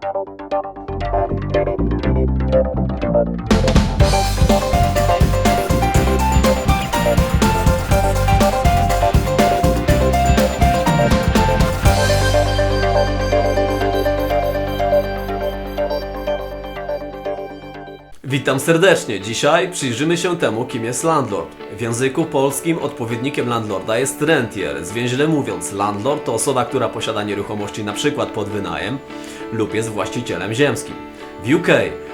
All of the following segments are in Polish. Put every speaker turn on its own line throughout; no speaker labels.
Thank you. Witam serdecznie. Dzisiaj przyjrzymy się temu, kim jest landlord. W języku polskim odpowiednikiem landlorda jest rentier. Zwięźle mówiąc, landlord to osoba, która posiada nieruchomości przykład pod wynajem lub jest właścicielem ziemskim. W UK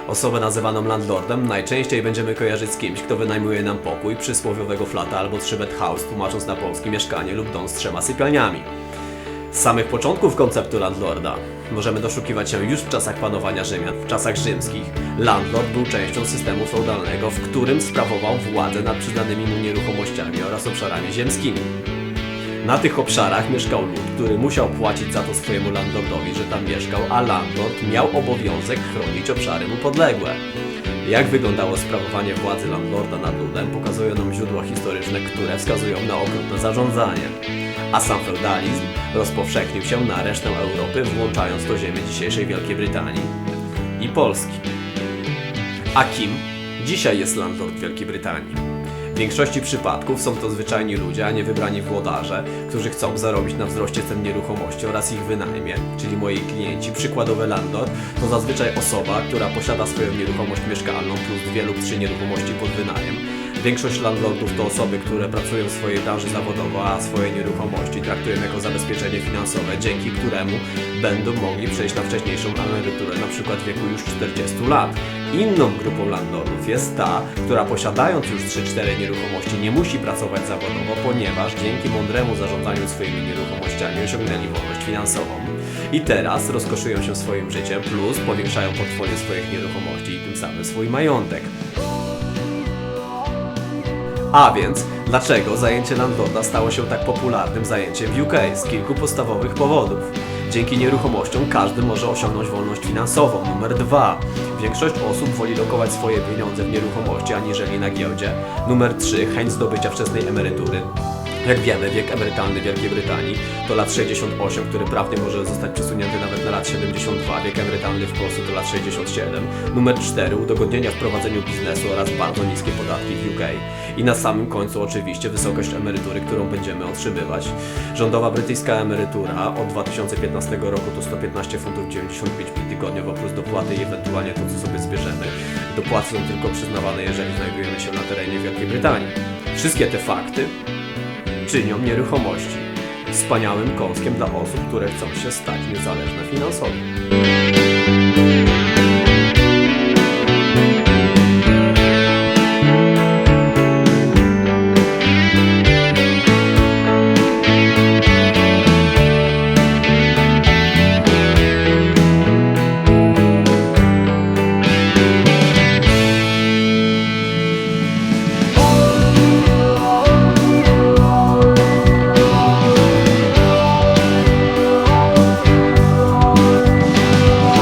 osobę nazywaną landlordem najczęściej będziemy kojarzyć z kimś, kto wynajmuje nam pokój, przysłowiowego flata albo trzybed house, tłumacząc na polski mieszkanie lub dom z trzema sypialniami. Z samych początków konceptu landlorda możemy doszukiwać się już w czasach panowania Rzymian, w czasach rzymskich. Landlord był częścią systemu feudalnego, w którym sprawował władzę nad przyznanymi mu nieruchomościami oraz obszarami ziemskimi. Na tych obszarach mieszkał lud, który musiał płacić za to swojemu landlordowi, że tam mieszkał, a landlord miał obowiązek chronić obszary mu podległe. Jak wyglądało sprawowanie władzy landlorda nad ludem, pokazują nam źródła historyczne, które wskazują na okrutne zarządzanie. A sam feudalizm rozpowszechnił się na resztę Europy, włączając do ziemi dzisiejszej Wielkiej Brytanii i Polski. A kim dzisiaj jest landlord Wielkiej Brytanii? W większości przypadków są to zwyczajni ludzie, a nie wybrani włodarze, którzy chcą zarobić na wzroście cen nieruchomości oraz ich wynajmie, czyli moi klienci. Przykładowy landlord to zazwyczaj osoba, która posiada swoją nieruchomość mieszkalną plus dwie lub trzy nieruchomości pod wynajem. Większość landlordów to osoby, które pracują w swojej branży zawodowo, a swoje nieruchomości traktują jako zabezpieczenie finansowe, dzięki któremu będą mogli przejść na wcześniejszą emeryturę, na przykład w wieku już 40 lat. Inną grupą landlordów jest ta, która posiadając już 3-4 nieruchomości nie musi pracować zawodowo, ponieważ dzięki mądremu zarządzaniu swoimi nieruchomościami osiągnęli wolność finansową. I teraz rozkoszują się swoim życiem, plus powiększają portfolio swoich nieruchomości i tym samym swój majątek. A więc, dlaczego zajęcie landlorda stało się tak popularnym zajęciem w UK? Z kilku podstawowych powodów. Dzięki nieruchomościom każdy może osiągnąć wolność finansową. Numer dwa. Większość osób woli lokować swoje pieniądze w nieruchomości aniżeli na giełdzie. Numer trzy. Chęć zdobycia wczesnej emerytury. Jak wiemy, wiek emerytalny Wielkiej Brytanii to lat 68, który prawnie może zostać przesunięty nawet na lat 72. Wiek emerytalny w Polsce to lat 67. Numer 4. Udogodnienia w prowadzeniu biznesu oraz bardzo niskie podatki w UK. I na samym końcu oczywiście wysokość emerytury, którą będziemy otrzymywać. Rządowa brytyjska emerytura od 2015 roku to 115 funtów 95 tygodniowo plus dopłaty i ewentualnie to, co sobie zbierzemy. Dopłaty są tylko przyznawane, jeżeli znajdujemy się na terenie Wielkiej Brytanii. Wszystkie te fakty czynią nieruchomości wspaniałym kąskiem dla osób, które chcą się stać niezależne finansowo.